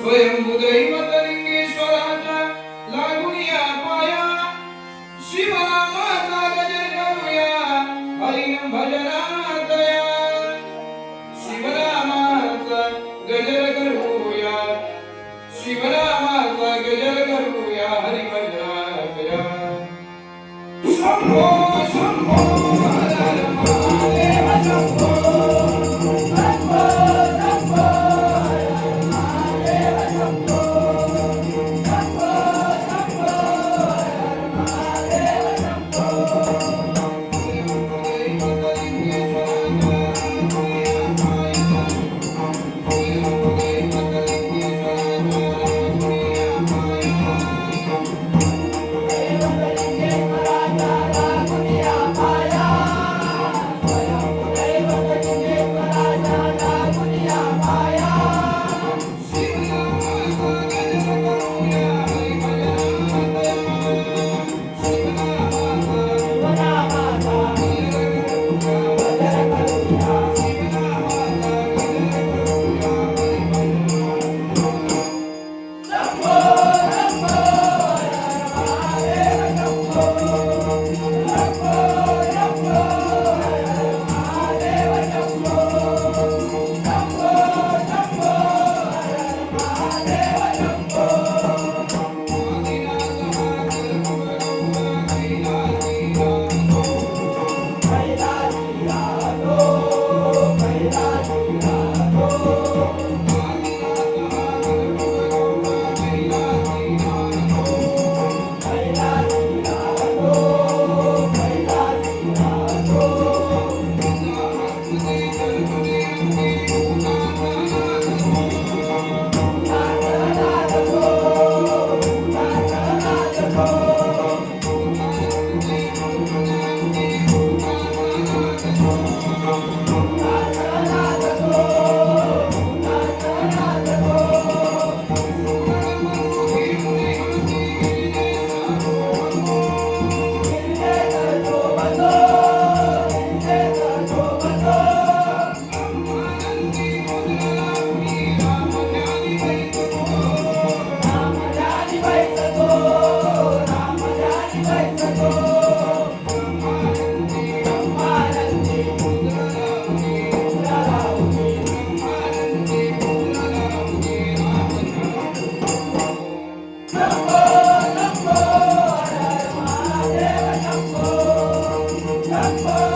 स्वयंभुदैवत लिंगेश्वराच्या लागून या पाया शिवनामाचा गजर करूया हरिम भजन Bye.